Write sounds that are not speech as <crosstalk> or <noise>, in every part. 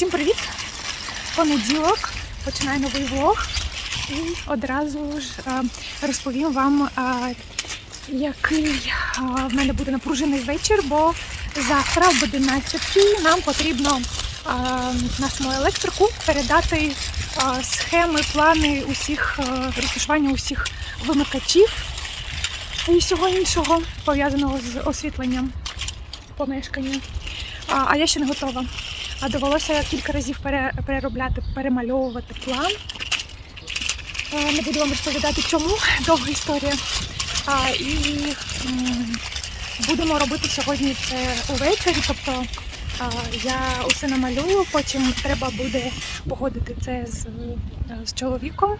Всім привіт! Понеділок починаю новий влог і одразу ж е, розповім вам, е, який е, в мене буде напружений вечір, бо завтра об 11 нам потрібно нашому електрику передати схеми, плани усіх розташування усіх вимикачів і всього іншого пов'язаного з освітленням помешкання. А я ще не готова. А довелося кілька разів пере, переробляти, перемальовувати план. Е, Не буду вам розповідати, чому довга історія. А, і будемо робити сьогодні це увечері. Тобто я усе намалюю, потім треба буде погодити це з, з чоловіком,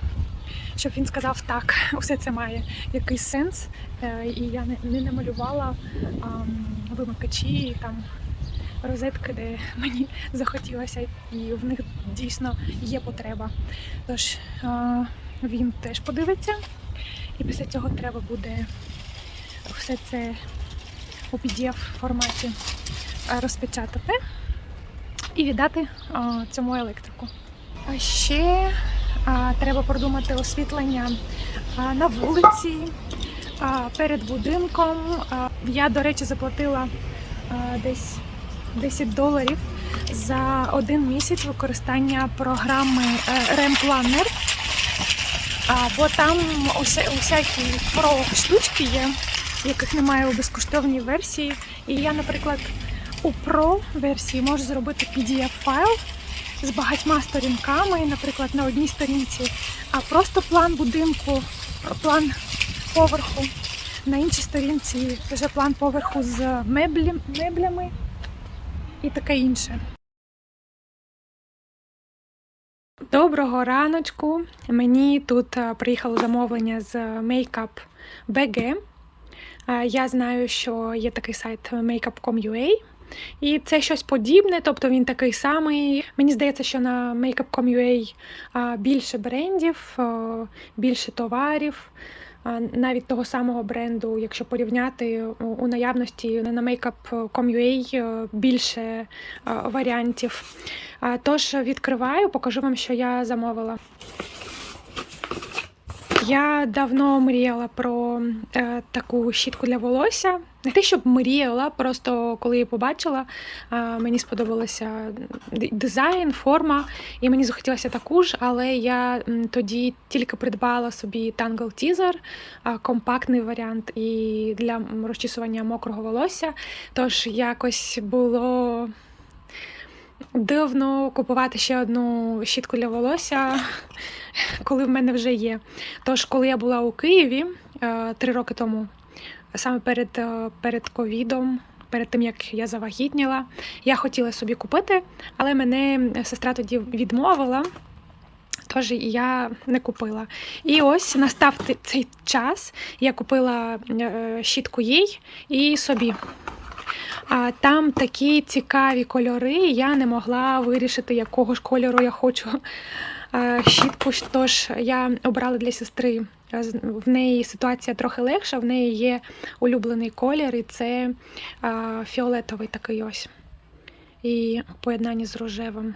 щоб він сказав так, усе це має якийсь сенс. Е, І я не, намалювала вимикачі і там розетки, де мені захотілося, і в них дійсно є потреба. Тож е, він теж подивиться, і після цього треба буде все це у PDF форматі розпечатати і віддати е, цьому електрику. А ще е, треба продумати освітлення на вулиці, перед будинком. Я, до речі, заплатила десь 10 доларів за один місяць використання програми е, REM Planner. Бо там уся, усякі про штучки є, яких немає у безкоштовній версії. І я, наприклад, у Pro версії можу зробити PDF-файл з багатьма сторінками, наприклад, на одній сторінці, а просто план будинку, план поверху. На іншій сторінці вже план поверху з меблі, меблями і таке інше. Доброго раночку. Мені тут е, приїхало замовлення з Makeup BG. Е, Я знаю, що є такий сайт makeup.com.ua. І це щось подібне, тобто він такий самий. Мені здається, що на makeup.com.ua більше брендів, більше товарів. Навіть того самого бренду, якщо порівняти у- наявності на makeup.com.ua е, більше варіантів. Тож відкриваю, покажу вам, що я замовила. Я давно мріяла про е, таку щітку для волосся. Не те, щоб мріяла, просто коли її побачила, мені сподобалося дизайн, форма, і мені захотілося таку ж, але я тоді тільки придбала собі Tangle Teaser, компактний варіант і для розчісування мокрого волосся. Тож якось було дивно купувати ще одну щітку для волосся, <laughs> коли в мене вже є. Тож, коли я була у Києві е, три роки тому, саме перед, е, перед ковідом, перед тим як я завагітніла, я хотіла собі купити, але мене сестра тоді відмовила. Тож я не купила. І ось настав цей час. Я купила е, щітку їй і собі. А там такі цікаві кольори. Я не могла вирішити, якого ж кольору я хочу е, щітку. Тож я обрала для сестри. В неї ситуація трохи легша, в неї є улюблений колір, і це е, фіолетовий такий ось. І в поєднанні з рожевим.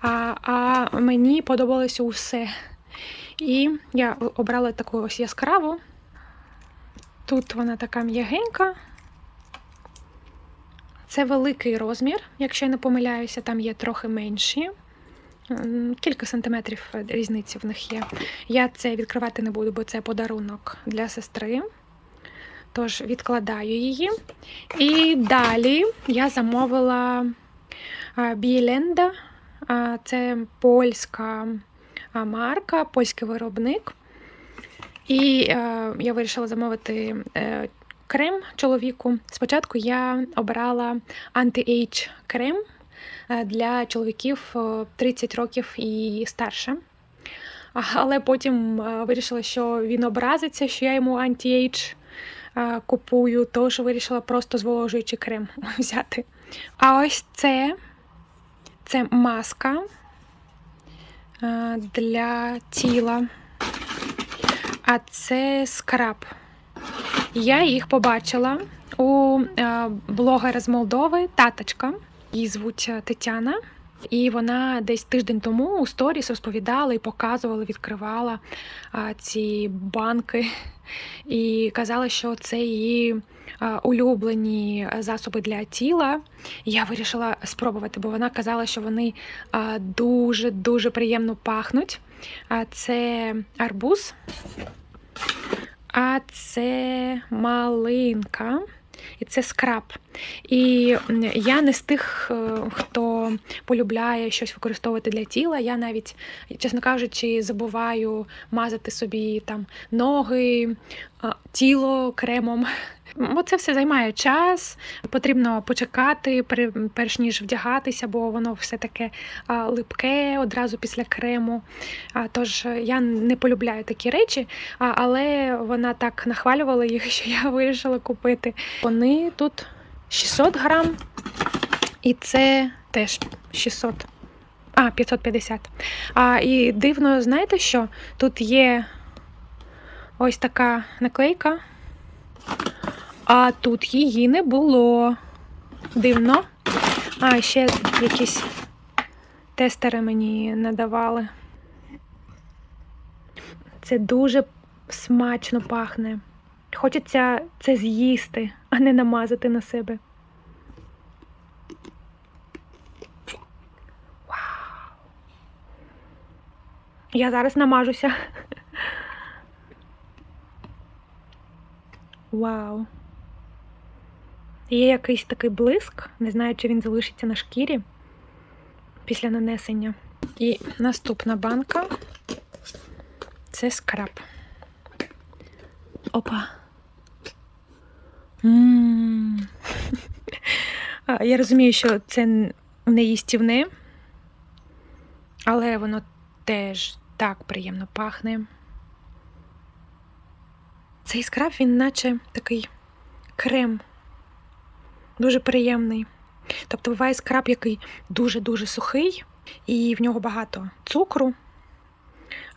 А, а мені подобалося усе. І я обрала таку ось яскраву. Тут вона така м'ягенька. Це великий розмір, якщо я не помиляюся, там є трохи менші. Кілька сантиметрів різниці в них є. Я це відкривати не буду, бо це подарунок для сестри. Тож відкладаю її. І далі я замовила а, Бієленда. А, Це польська марка, польський виробник. І я вирішила замовити е, крем чоловіку. Спочатку я обрала анти-ейдж крем для чоловіків е, 30 років і старше. Але потім е, вирішила, що він образиться, що я йому анті-ейдж е, купую, тож вирішила просто зволожуючий крем <laughs> взяти. А ось це, це маска е, для тіла. А це скраб. Я їх побачила у е, блогера з Молдови, таточка. Її звуть е, Тетяна. І вона десь тиждень тому у сторіс розповідала і показувала, відкривала ці банки <laughs> і казала, що це її улюблені засоби для тіла. Я вирішила спробувати, бо вона казала, що вони а, дуже дуже приємно пахнуть. Це арбуз, а це малинка. І це скраб. І я не з тих, е, хто полюбляє щось використовувати для тіла. Я навіть, чесно кажучи, забуваю мазати собі там ноги, тіло кремом. Бо це все займає час, потрібно почекати, перш ніж вдягатися, бо воно все таке липке одразу після крему. Тож е, я не полюбляю такі речі, але вона так нахвалювала їх, <laughs> що я вирішила купити. Вони тут 600 грам, і це теж 600. А, 550. А, і дивно, знаєте що? Тут є ось така наклейка, а тут її не було. Дивно. А, ще якісь тестери мені надавали. Це дуже смачно пахне. Хочеться це з'їсти, а не намазати на себе. Вау. Я зараз намажуся. Вау. Є якийсь такий блиск, не знаю, чи він залишиться на шкірі після нанесення. І наступна банка це скраб. Опа. Я розумію, що це не їстівне, але воно теж так приємно пахне. Цей скраб, він наче такий крем, дуже приємний. Тобто буває скраб, який дуже-дуже сухий, і в нього багато цукру.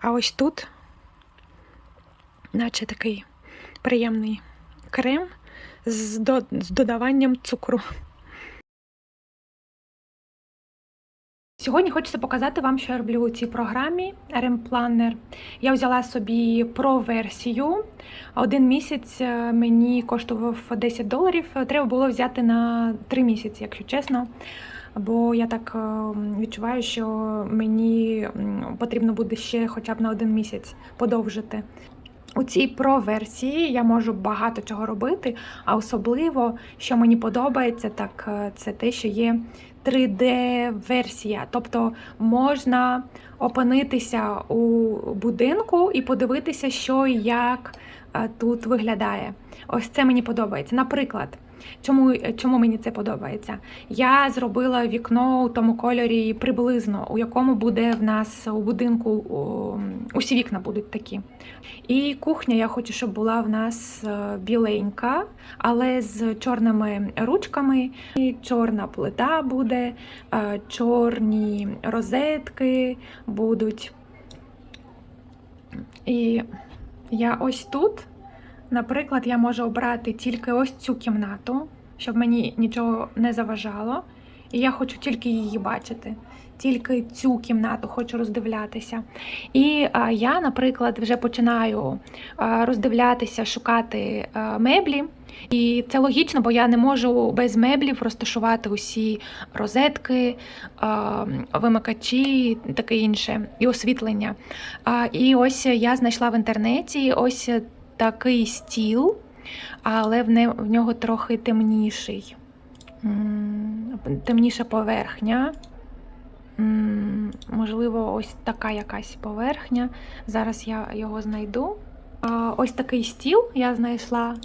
А ось тут, наче такий приємний крем з, до, з додаванням цукру. Сьогодні хочеться показати вам, що я роблю у цій програмі RM Planner. Я взяла собі про-версію. Один місяць е, мені коштував 10 доларів. Треба було взяти на 3 місяці, якщо чесно. Бо я так е, відчуваю, що мені потрібно буде ще хоча б на один місяць подовжити. У цій про-версії я можу багато чого робити, а особливо, що мені подобається, так е, це те, що є 3D-версія. Тобто можна опинитися у будинку і подивитися, що і як е, тут виглядає. Ось це мені подобається. Наприклад, чому, чому мені це подобається? Я зробила вікно у тому кольорі приблизно, у якому буде в нас у будинку усі вікна будуть такі. І кухня я хочу, щоб була в нас е, біленька, але з чорними ручками. І чорна плита буде, е, чорні розетки будуть. І я ось тут, наприклад, я можу обрати тільки ось цю кімнату, щоб мені нічого не заважало. І я хочу тільки її бачити. Тільки цю кімнату хочу роздивлятися. І а, я, наприклад, вже починаю а, роздивлятися, шукати а, меблі. І це логічно, бо я не можу без меблів розташувати усі розетки, а, вимикачі, таке інше, і освітлення. А, І ось я знайшла в інтернеті ось такий стіл, але в, нього трохи темніший. Темніша поверхня. Можливо, ось така якась поверхня. Зараз я його знайду. Ось такий стіл я знайшла,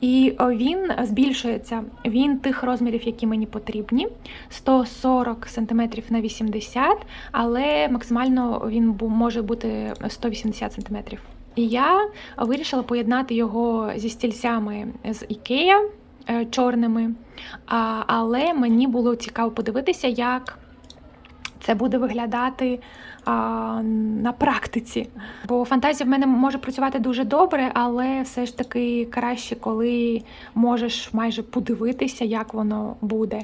і він збільшується. Він тих розмірів, які мені потрібні: 140 см на 80 але максимально він може бути 180 см. І я вирішила поєднати його зі стільцями з Ікея е, чорними. Але мені було цікаво подивитися, як це буде виглядати на практиці. Бо фантазія в мене може працювати дуже добре, але все ж таки краще, коли можеш майже подивитися, як воно буде.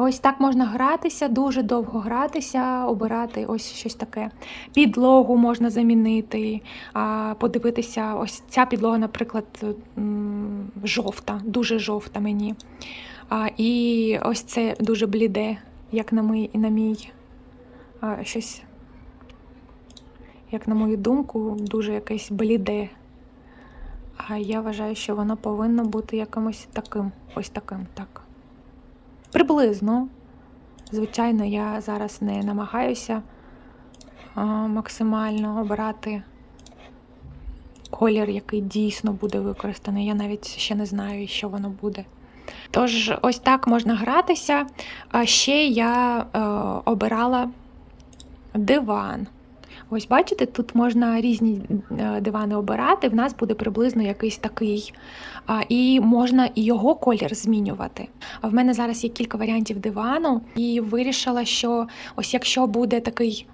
Ось так можна гратися, дуже довго гратися, обирати ось щось таке. Підлогу можна замінити, подивитися. Ось ця підлога, наприклад, жовта, дуже жовта мені. І ось це дуже бліде, як на мій, на мій щось, як на мою думку, дуже якесь бліде. А я вважаю, що воно повинно бути якимось таким, ось таким, так. Приблизно. Звичайно, я зараз не намагаюся максимально обирати колір, який дійсно буде використаний. Я навіть ще не знаю, що воно буде. Тож, ось так можна гратися. А ще я е, обирала диван. Ось бачите, тут можна різні е, дивани обирати. В нас буде приблизно якийсь такий. І можна і його колір змінювати. А в мене зараз є кілька варіантів дивану, і вирішила, що ось якщо буде такий.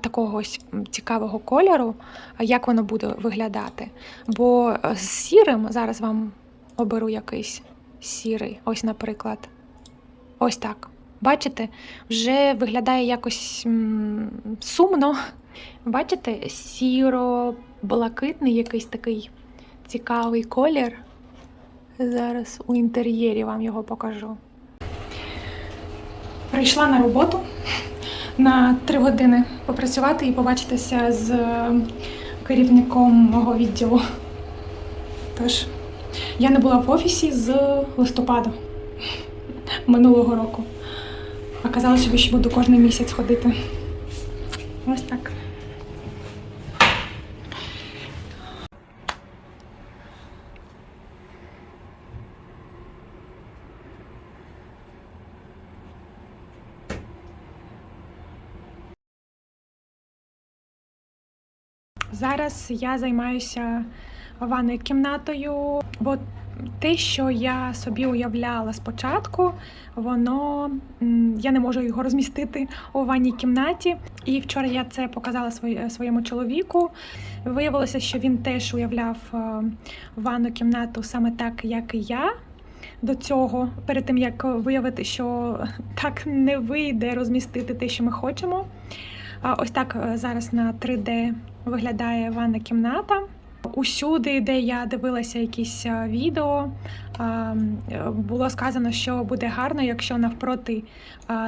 Такого ось цікавого кольору, як воно буде виглядати. Бо е, з сірим зараз вам оберу якийсь сірий, ось, наприклад. Ось так. Бачите, вже виглядає якось сумно. Бачите, сіро-блакитний якийсь такий цікавий колір. Зараз у інтер'єрі вам його покажу. Прийшла на роботу на три години попрацювати і побачитися з керівником мого відділу. Тож, я не була в офісі з листопада минулого року. А казала собі, що буду кожен місяць ходити. Ось так. Зараз я займаюся ванною кімнатою, бо те, що я собі уявляла спочатку, воно я не можу його розмістити у ванній кімнаті. І вчора я це показала своєму чоловіку. Виявилося, що він теж уявляв е, ванну кімнату саме так, як і я. До цього, перед тим як виявити, що так не вийде розмістити те, що ми хочемо. Ось так е, зараз на 3D виглядає ванна кімната. Усюди, де я дивилася якісь е, відео, е, було сказано, що буде гарно, якщо навпроти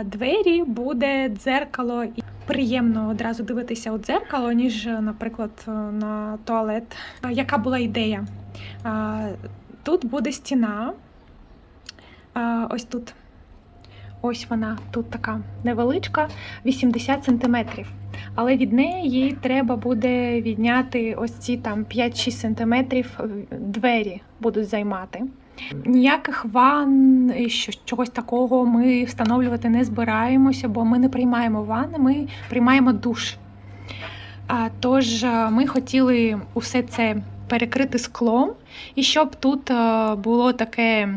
двері буде дзеркало, приємно одразу дивитися у дзеркало, ніж, е, наприклад, на туалет. Яка була ідея? Тут буде стіна. Ось тут. Ось вона тут така невеличка, 80 сантиметрів. Але від неї треба буде відняти ось ці там 5-6 сантиметрів е, двері будуть займати. Ніяких ванн що, чогось такого ми встановлювати не збираємося, бо ми не приймаємо ванни, ми приймаємо душ. А, тож е, ми хотіли усе це перекрити склом, і щоб тут е, було таке,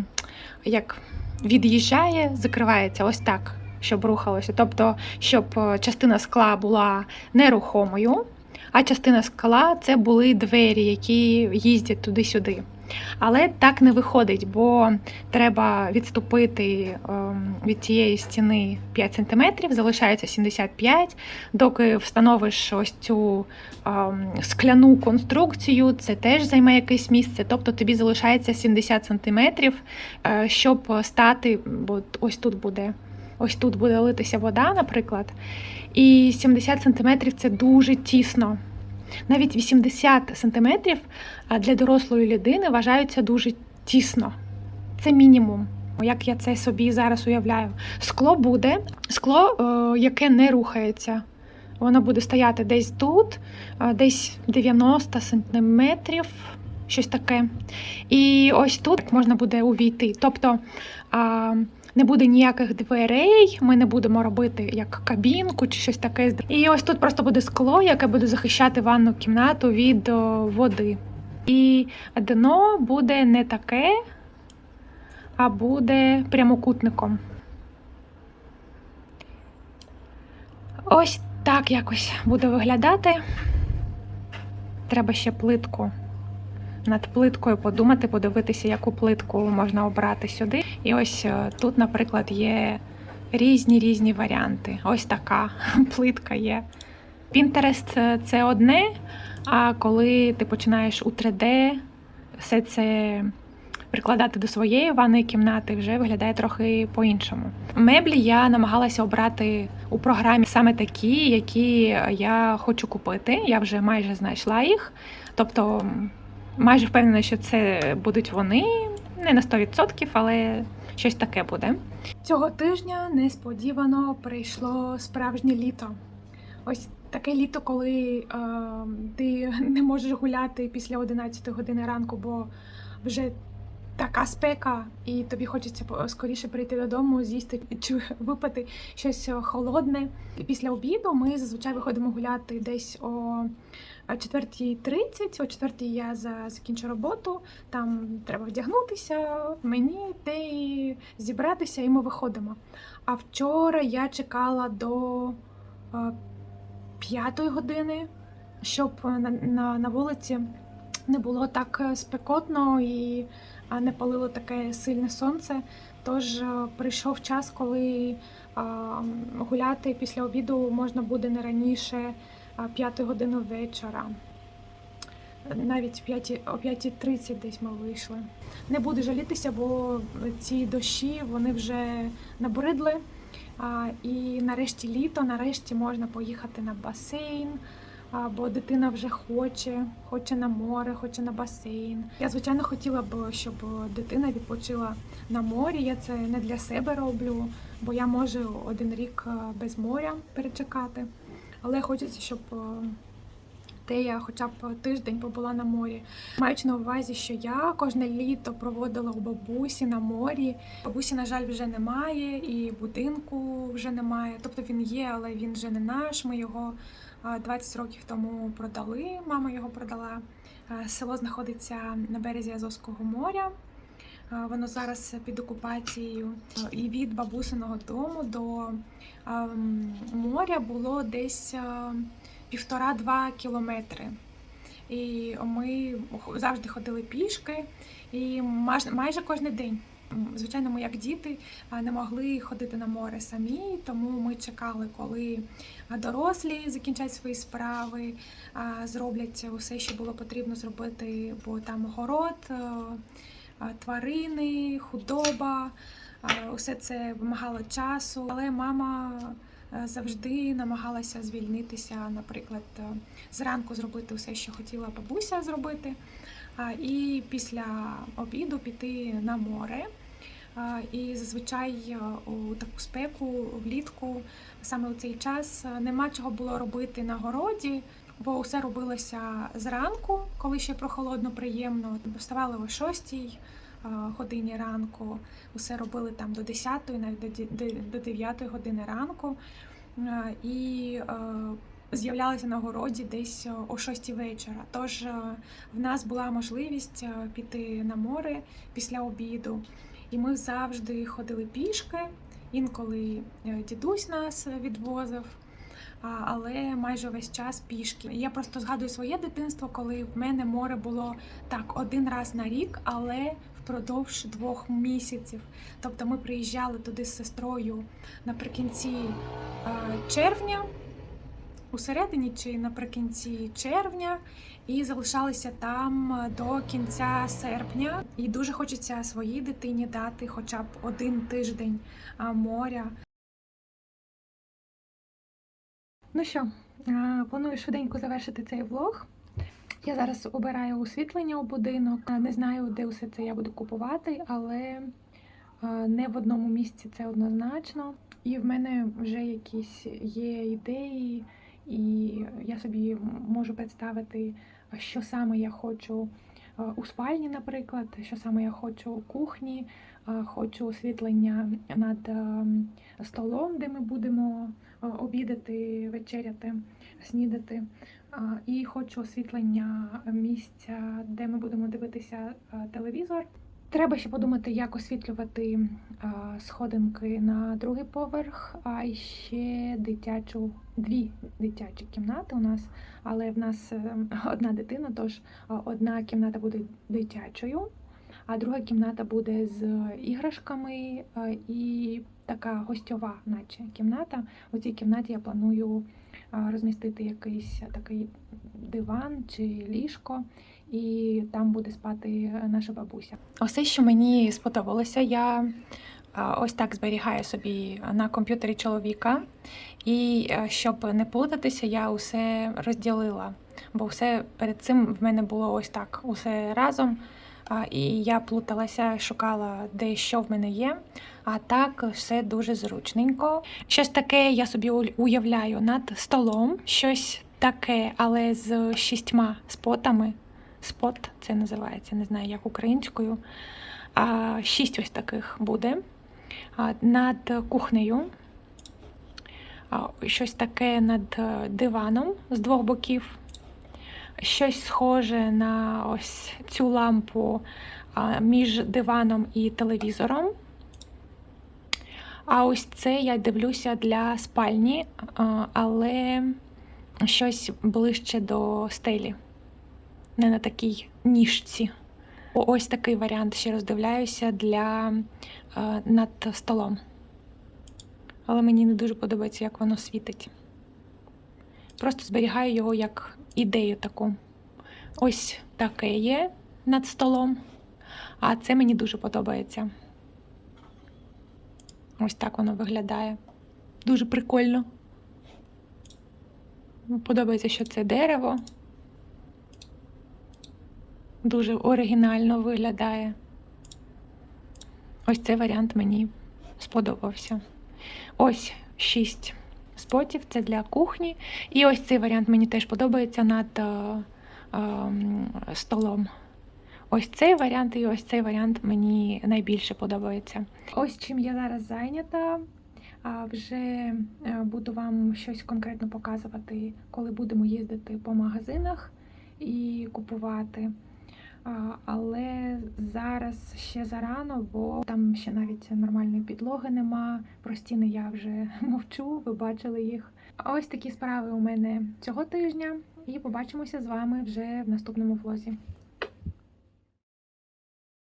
як від'їжджає, закривається ось так, щоб рухалося. Тобто, щоб е, частина скла була нерухомою, а частина скла це були двері, які їздять туди-сюди. Але так не виходить, бо треба відступити ем, від цієї стіни 5 см, залишається 75 доки встановиш ось цю ем, скляну конструкцію, це теж займе якесь місце. Тобто тобі залишається 70 см, е, щоб стати, бо ось тут буде. Ось тут буде литися вода, наприклад, і 70 см це дуже тісно. Навіть 80 см для дорослої людини вважаються дуже тісно. Це мінімум, як я це собі зараз уявляю. Скло буде, скло, е, яке не рухається. Воно буде стояти десь тут, десь 90 сантиметрів, щось таке. І ось тут можна буде увійти. Тобто не буде ніяких дверей, ми не будемо робити як кабінку чи щось таке. І ось тут просто буде скло, яке буде захищати ванну кімнату від води. І дно буде не таке, а буде прямокутником. Ось так якось буде виглядати. Треба ще плитку. Над плиткою подумати, подивитися, яку плитку можна обрати сюди. І ось е, тут, наприклад, є різні різні варіанти. Ось така <laughs> плитка є. Pinterest е, – це одне, а коли ти починаєш у 3D все це прикладати до своєї ванної кімнати, вже виглядає трохи по-іншому. Меблі я намагалася обрати у програмі саме такі, які я хочу купити. Я вже майже знайшла їх. Тобто, майже впевнена, що це будуть вони, не на 100%, але щось таке буде. Цього тижня несподівано прийшло справжнє літо. Ось таке літо, коли е, ти не можеш гуляти після 11 години ранку, бо вже така спека, і тобі хочеться скоріше прийти додому, з'їсти чи випити щось холодне. І після обіду ми зазвичай виходимо гуляти десь о 4.30. О 4.00 я за- закінчу роботу. Там треба вдягнутися, мені і зібратися, і ми виходимо. А вчора я чекала до е, п'ятої години, щоб на, на, на вулиці не було так е, спекотно і не палило таке сильне сонце. Тож е, прийшов час, коли гуляти після обіду можна буде не раніше а, п'ятої години вечора. Навіть о 5.30 десь ми вийшли. Не буду жалітися, бо ці дощі вони вже набридли. І нарешті літо, нарешті можна поїхати на басейн, бо дитина вже хоче, хоче на море, хоче на басейн. Я звичайно хотіла б, щоб дитина відпочила на морі. Я це не для себе роблю, бо я можу один рік без моря перечекати. Але хочеться, щоб е, Тея хоча б тиждень побула на морі. Маючи на увазі, що я кожне літо проводила у бабусі на морі. Бабусі, на жаль, вже немає, і будинку вже немає. Тобто він є, але він вже не наш. Ми його 20 років тому продали. Мама його продала. Е, Село знаходиться на березі Азовського моря. Воно зараз під окупацією. І від бабусиного дому до моря було десь півтора-два кілометри. І ми завжди ходили пішки, і майже кожен день. Звичайно, ми як діти не могли ходити на море самі, тому ми чекали, коли дорослі закінчать свої справи, зроблять усе, що було потрібно зробити, бо там город, тварини, худоба. Усе це вимагало часу, але мама е, завжди намагалася звільнитися, наприклад, е, зранку зробити все, що хотіла бабуся зробити, і після обіду піти на море. І зазвичай е, у таку спеку влітку, саме у цей час, нема чого було робити на городі, бо все робилося зранку, коли ще прохолодно, приємно. Вставали о 6 годині ранку, усе робили там до 10, навіть до ді- до- до 9 години ранку. Е, І е, з'являлися на городі десь о 6 вечора. Тож е, в нас була можливість е, піти на море після обіду. І ми завжди ходили пішки. Інколи е, дідусь нас відвозив, але майже весь час пішки. Я просто згадую своє дитинство, коли в мене море було так один раз на рік, але впродовж двох місяців. Тобто ми приїжджали туди з сестрою наприкінці червня, у середині чи наприкінці червня, і залишалися там до кінця серпня. І дуже хочеться своїй дитині дати хоча б один тиждень моря. Ну що, планую швиденько завершити цей влог. Я зараз обираю освітлення у будинок. Не знаю, де усе це я буду купувати, але не в одному місці це однозначно. І в мене вже якісь є ідеї, і я собі можу представити, що саме я хочу у спальні, наприклад, що саме я хочу у кухні. Хочу освітлення над е, столом, де ми будемо обідати, вечеряти, снідати. І хочу освітлення місця, де ми будемо дивитися е, телевізор. Треба ще подумати, як освітлювати е, сходинки на другий поверх, а ще дитячу, дві дитячі кімнати у нас, але в нас е, одна дитина, тож е, одна кімната буде дитячою, а друга кімната буде з іграшками е, і така гостьова, наче кімната. У цій кімнаті я планую е, розмістити якийсь такий диван чи ліжко, і там буде спати наша бабуся. Усе, що мені сподобалося, я ось так зберігаю собі на комп'ютері чоловіка. І е, щоб не плутатися, я усе розділила. Бо все перед цим в мене було ось так, усе разом. І я плуталася, шукала, де що в мене є. А так все дуже зручненько. Щось таке я собі уявляю над столом, щось таке, але з шістьма спотами. Спот це називається, не знаю, як українською. А, шість ось таких буде. Над кухнею. Щось таке над е, диваном з двох боків. Щось схоже на ось цю лампу між диваном і телевізором. А ось це я дивлюся для спальні, але щось ближче до стелі, не на такій ніжці. Ось такий варіант ще роздивляюся для над столом. Але мені не дуже подобається, як воно світить. Просто зберігаю його як ідею таку. Ось таке є над столом. А це мені дуже подобається. Ось так воно виглядає. Дуже прикольно. Подобається, що це дерево. Дуже оригінально виглядає. Ось цей варіант мені сподобався. Ось шість спотів, це для кухні. І ось цей варіант мені теж подобається над е, ем, столом. Ось цей варіант і ось цей варіант мені найбільше подобається. Ось чим я зараз зайнята. А вже е, буду вам щось конкретно показувати, коли будемо їздити по магазинах і купувати. Але зараз ще зарано, бо там ще навіть нормальної підлоги нема. Про стіни я вже <laughs> мовчу, ви бачили їх. Ось такі справи у мене цього тижня, і побачимося з вами вже в наступному влозі.